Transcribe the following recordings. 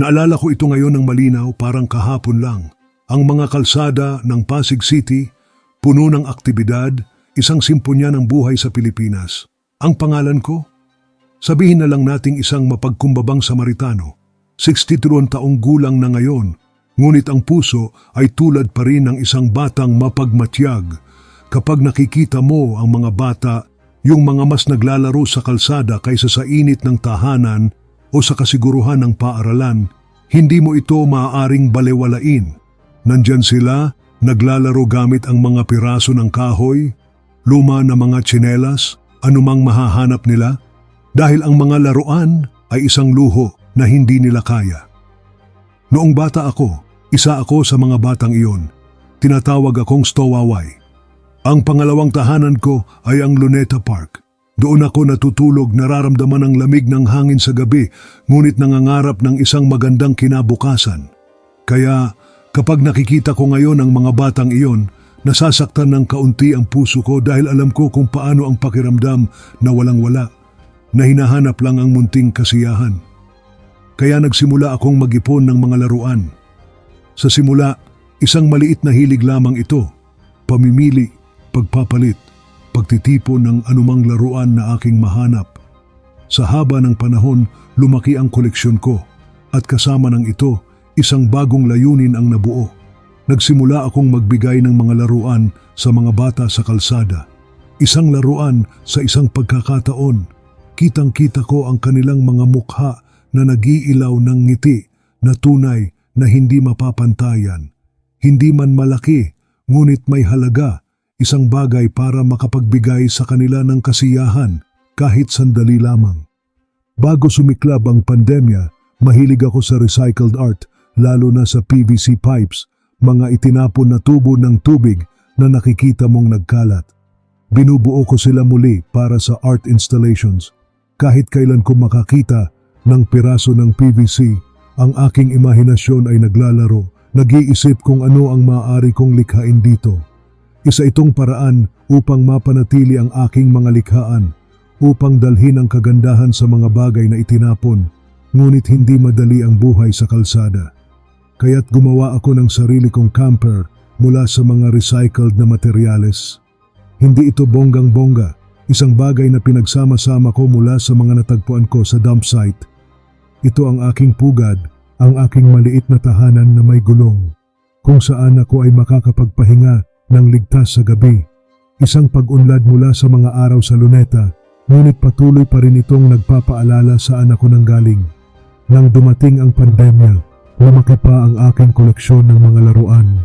Naalala ko ito ngayon ng malinaw parang kahapon lang. Ang mga kalsada ng Pasig City, puno ng aktibidad, isang simponya ng buhay sa Pilipinas. Ang pangalan ko? Sabihin na lang nating isang mapagkumbabang Samaritano. 62 taong gulang na ngayon, ngunit ang puso ay tulad pa rin ng isang batang mapagmatyag. Kapag nakikita mo ang mga bata, yung mga mas naglalaro sa kalsada kaysa sa init ng tahanan o sa kasiguruhan ng paaralan, hindi mo ito maaaring balewalain. Nandyan sila, naglalaro gamit ang mga piraso ng kahoy, luma na mga tsinelas, anumang mahahanap nila, dahil ang mga laruan ay isang luho na hindi nila kaya. Noong bata ako, isa ako sa mga batang iyon. Tinatawag akong Stowaway. Ang pangalawang tahanan ko ay ang Luneta Park. Doon ako natutulog nararamdaman ang lamig ng hangin sa gabi ngunit nangangarap ng isang magandang kinabukasan. Kaya kapag nakikita ko ngayon ang mga batang iyon, nasasaktan ng kaunti ang puso ko dahil alam ko kung paano ang pakiramdam na walang-wala, na hinahanap lang ang munting kasiyahan. Kaya nagsimula akong mag-ipon ng mga laruan. Sa simula, isang maliit na hilig lamang ito, pamimili, pagpapalit, pagtitipon ng anumang laruan na aking mahanap. Sa haba ng panahon, lumaki ang koleksyon ko at kasama ng ito, isang bagong layunin ang nabuo. Nagsimula akong magbigay ng mga laruan sa mga bata sa kalsada. Isang laruan sa isang pagkakataon. Kitang-kita ko ang kanilang mga mukha na nagiilaw ng ngiti na tunay na hindi mapapantayan. Hindi man malaki, ngunit may halaga, isang bagay para makapagbigay sa kanila ng kasiyahan kahit sandali lamang. Bago sumiklab ang pandemya, mahilig ako sa recycled art, lalo na sa PVC pipes, mga itinapon na tubo ng tubig na nakikita mong nagkalat. Binubuo ko sila muli para sa art installations. Kahit kailan ko makakita ng piraso ng PVC, ang aking imahinasyon ay naglalaro, nag-iisip kung ano ang maaari kong likhain dito. Isa itong paraan upang mapanatili ang aking mga likhaan, upang dalhin ang kagandahan sa mga bagay na itinapon, ngunit hindi madali ang buhay sa kalsada. Kaya't gumawa ako ng sarili kong camper mula sa mga recycled na materyales. Hindi ito bonggang-bongga, isang bagay na pinagsama-sama ko mula sa mga natagpuan ko sa dump site. Ito ang aking pugad, ang aking maliit na tahanan na may gulong, kung saan ako ay makakapagpahinga ng ligtas sa gabi. Isang pag-unlad mula sa mga araw sa luneta, ngunit patuloy pa rin itong nagpapaalala saan ako nanggaling. Nang dumating ang pandemya, lumaki pa ang aking koleksyon ng mga laruan.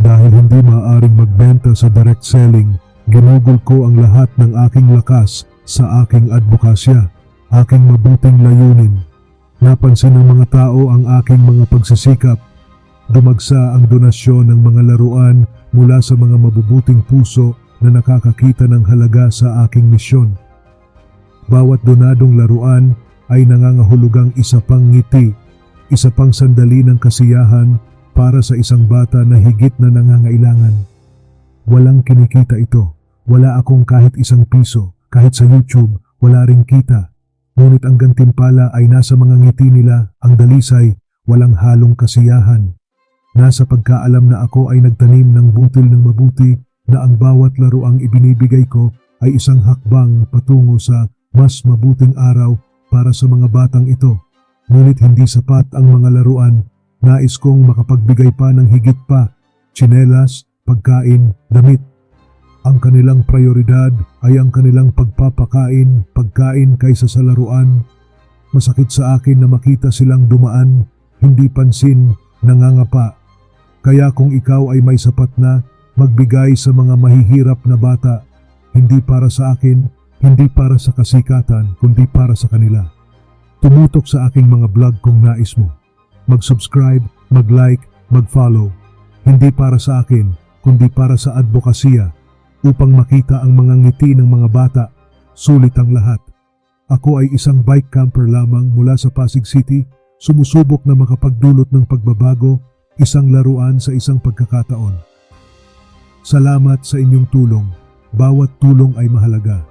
Dahil hindi maaaring magbenta sa direct selling, ginugol ko ang lahat ng aking lakas sa aking advokasya, aking mabuting layunin. Napansin ng mga tao ang aking mga pagsisikap. Dumagsa ang donasyon ng mga laruan mula sa mga mabubuting puso na nakakakita ng halaga sa aking misyon. Bawat donadong laruan ay nangangahulugang isa pang ngiti, isa pang sandali ng kasiyahan para sa isang bata na higit na nangangailangan. Walang kinikita ito. Wala akong kahit isang piso. Kahit sa YouTube, wala ring kita. Ngunit ang gantimpala ay nasa mga ngiti nila, ang dalisay, walang halong kasiyahan. Nasa pagkaalam na ako ay nagtanim ng butil ng mabuti na ang bawat laruang ibinibigay ko ay isang hakbang patungo sa mas mabuting araw para sa mga batang ito. Ngunit hindi sapat ang mga laruan. Nais kong makapagbigay pa ng higit pa, tsinelas, pagkain, damit. Ang kanilang prioridad ay ang kanilang pagpapakain, pagkain kaysa sa laruan. Masakit sa akin na makita silang dumaan, hindi pansin, nangangapa. Kaya kung ikaw ay may sapat na, magbigay sa mga mahihirap na bata, hindi para sa akin, hindi para sa kasikatan, kundi para sa kanila. Tumutok sa aking mga vlog kung nais mo. Mag-subscribe, mag-like, mag-follow. Hindi para sa akin, kundi para sa advokasya upang makita ang mga ngiti ng mga bata, sulit ang lahat. Ako ay isang bike camper lamang mula sa Pasig City, sumusubok na makapagdulot ng pagbabago, isang laruan sa isang pagkakataon. Salamat sa inyong tulong. Bawat tulong ay mahalaga.